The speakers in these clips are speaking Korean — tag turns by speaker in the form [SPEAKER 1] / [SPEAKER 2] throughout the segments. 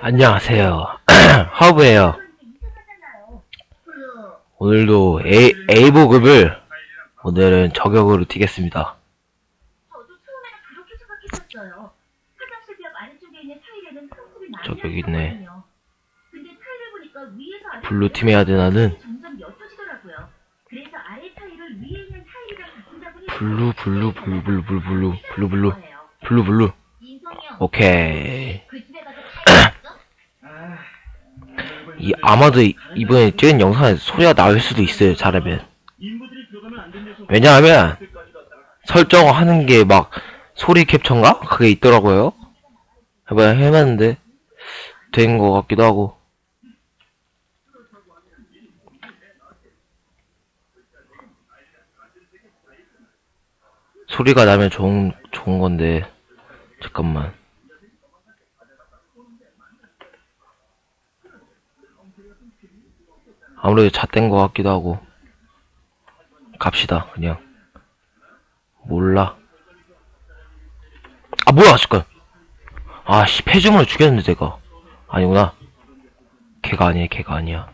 [SPEAKER 1] 안녕하세요. 하부예요. 오늘도 A, A보급을 오늘은 저격으로 저기 여기 있네.
[SPEAKER 2] 났었거든요. 근데 타일을 보니까 위에서 아래
[SPEAKER 1] 블루 팀 해야 되나는 블루 블루 블루 블루 블루 블루 블루 블루. 블루 오케이
[SPEAKER 2] 그 집에 가서 타일 봤어?
[SPEAKER 1] 이 아마도 이- 이번에 찍은 영상에 소리가 나올 수도 있어요 잘하면. 왜냐하면 설정하는 게 막 소리 캡처인가? 그게 있더라고요. 해봐 해봤는데 된 것 같기도 하고. 소리가 나면 좋은 좋은 건데. 잠깐만 아무래도 잣된 것 같기도 하고. 갑시다 그냥. 몰라. 아 뭐야 잠깐 아씨 폐주문을 죽였는데 내가. 아니구나. 걔가 아니야 걔가 아니야.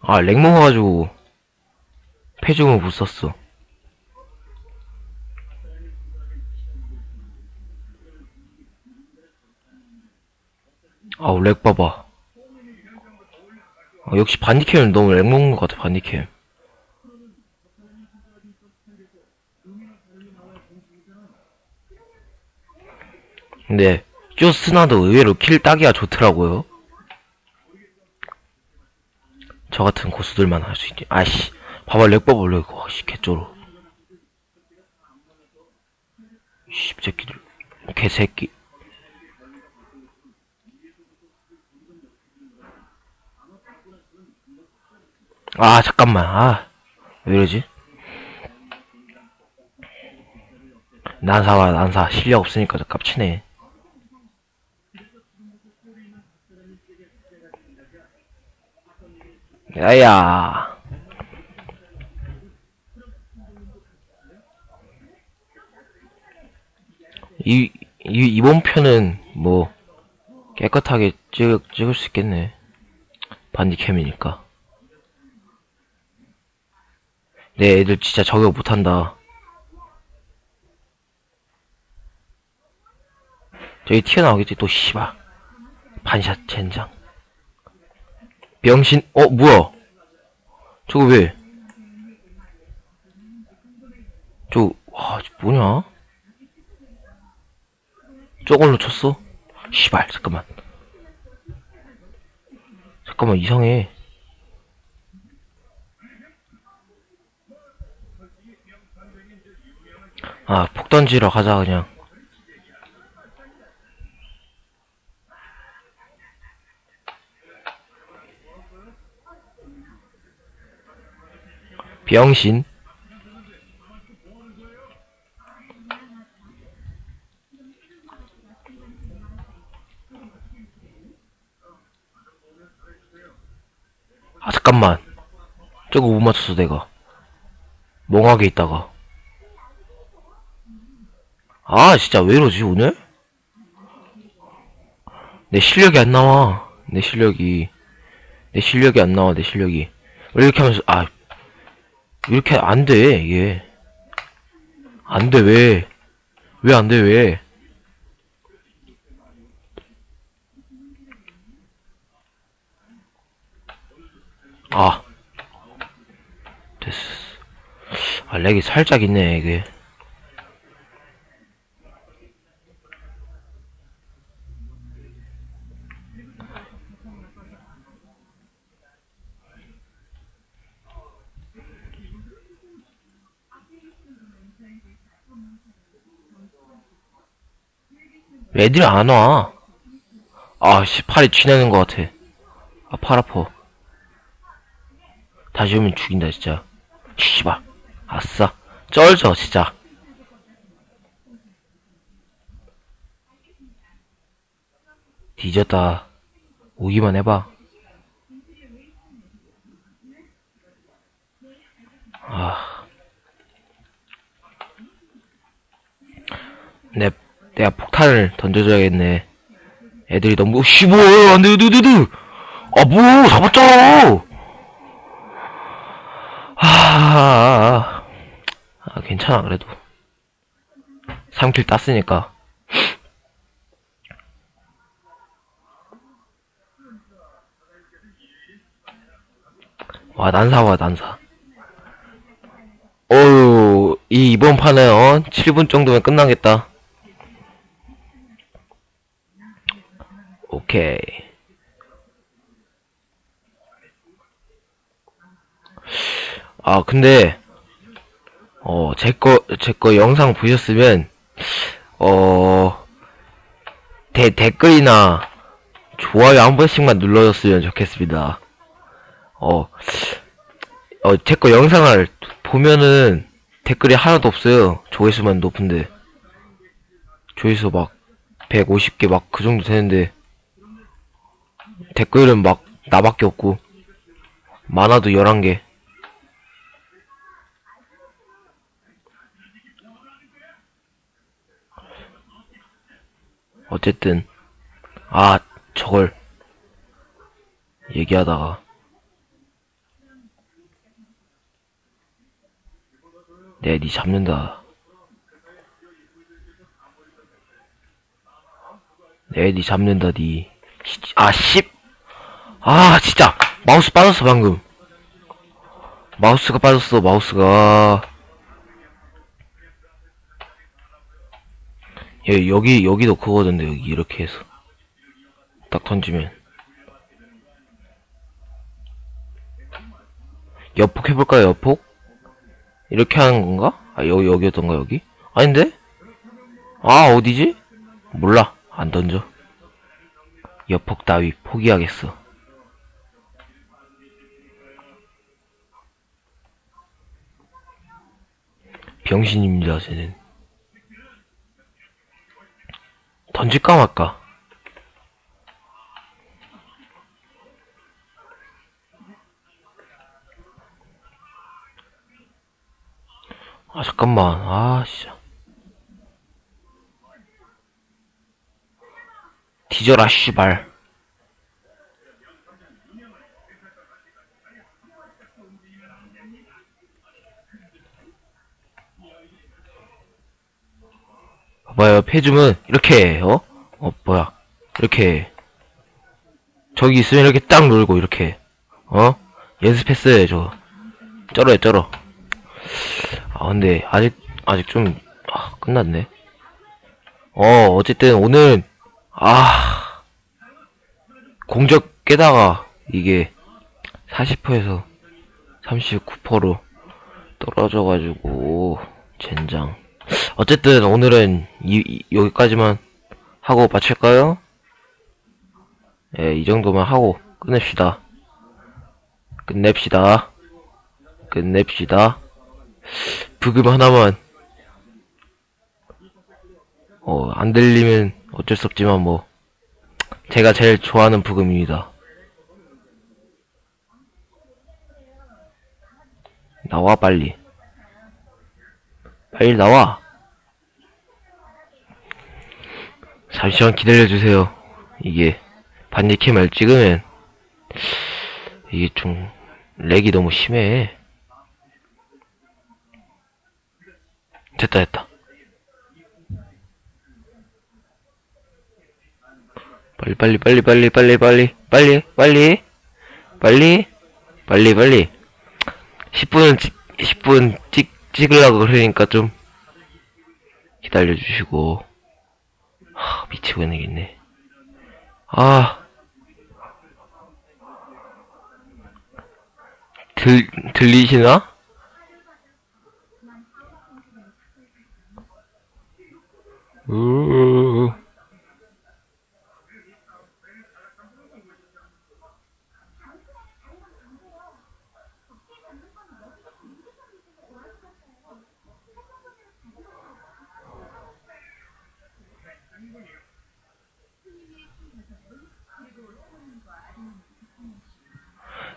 [SPEAKER 1] 아 렉 먹어가지고 폐주문 못 썼어 아우 렉 봐봐. 아, 역시 반디캠은 너무 렉 먹는 것 같아 반디캠. 근데 쪼스나도 의외로 킬 따기가 좋더라고요. 저 같은 고수들만 할 수 있지 아씨 봐봐 렉 봐봐 렉. 와씨 개쩔어. 씹새끼들 개새끼 아 잠깐만. 아 왜 이러지? 난사와 난사. 실력 없으니까 저 깝치네. 야야. 이, 이 이번 편은 뭐 깨끗하게 찍, 찍을 수 있겠네. 반디캠이니까 내 애들 진짜 저격 못한다. 저기 튀어나오겠지, 또, 씨발. 반샷 젠장. 병신, 어, 뭐야? 저거 왜? 저, 와, 저 뭐냐? 저걸로 쳤어? 씨발, 잠깐만. 잠깐만, 이상해. 아, 폭 던지러 가자, 그냥. 병신. 아, 잠깐만. 저거 못 맞췄어, 내가. 멍하게 있다가. 아, 진짜 왜 이러지, 오늘? 내 실력이 안 나와. 내 실력이. 내 실력이 안 나와, 내 실력이. 왜 이렇게 하면서, 아, 이렇게 안 돼, 이게. 안 돼, 왜? 왜 안 돼, 왜? 아. 됐어. 아, 렉이 살짝 있네, 이게. 애들이 안 와. 아, 씨, 팔이 쥐내는 것 같아. 아, 팔 아파. 다시 오면 죽인다, 진짜. 씨발. 아싸. 쩔져, 진짜. 뒤졌다. 오기만 해봐. 아. 내, 내가 폭탄을 던져줘야겠네. 애들이 너무, 씨, 뭐, 안 돼, 드드드! 아, 뭐, 잡았잖아! 아, 아, 괜찮아, 그래도. 3킬 땄으니까. 와, 난사와, 난사. 어유 이 이번 판은, 어, 7분 정도면 끝나겠다. 오케이. 아, 근데, 어, 제 거, 제 거 영상 보셨으면, 어, 대, 댓글이나 좋아요 한 번씩만 눌러줬으면 좋겠습니다. 어, 어, 제 거 영상을 보면은 댓글이 하나도 없어요. 조회수만 높은데. 조회수 막 150개 막 그 정도 되는데 댓글은 막 나밖에 없고 많아도 11개. 어쨌든 아 저걸 얘기하다가 내니 잡는다. 내니 잡는다 니. 씨, 아 씨. 아 진짜 마우스 빠졌어 방금. 마우스가 빠졌어 마우스가. 예, 여기 여기도 그거던데 여기 이렇게 해서 딱 던지면 옆폭 해볼까요 옆폭? 이렇게 하는 건가? 아, 여기, 여기였던가, 여기? 아닌데? 아, 어디지? 몰라. 안 던져. 여폭 따위 포기하겠어. 병신입니다, 쟤는. 던질까 말까? 아, 잠깐만. 아, 진짜. 뒤져라, 씨발. 봐봐요, 페줌은 이렇게, 해, 어? 어, 뭐야. 이렇게. 해. 저기 있으면 이렇게 딱 놀고, 이렇게. 어? 연습했어요, 저거. 쩔어요, 쩔어. 아, 근데, 아직, 아직 좀, 아, 끝났네. 어, 어쨌든, 오늘, 아, 공적 깨다가, 이게, 40%에서 39%로 떨어져가지고, 젠장. 어쨌든, 오늘은, 이, 이- 여기까지만 하고 마칠까요? 예, 이 정도만 하고, 끝냅시다. 끝냅시다. 끝냅시다. 부금 하나만 어, 안 들리면 어쩔 수 없지만 뭐 제가 제일 좋아하는 부금입니다. 나와 빨리. 빨리 나와. 잠시만 기다려 주세요. 이게 반디캠을 찍으면 이게 좀 렉이 너무 심해. 됐다 됐다 빨리 빨리 빨리 빨리 빨리 빨리 빨리 빨리 빨리 빨리 빨리 10분은 찍 10분 찍 찍으려고 그러니까 좀 기다려 주시고 하, 미치겠네 아 들, 들리시나? 으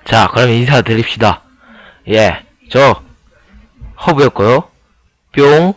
[SPEAKER 1] 자, 그럼 인사드립시다. 예, 저, 허브였고요. 뿅.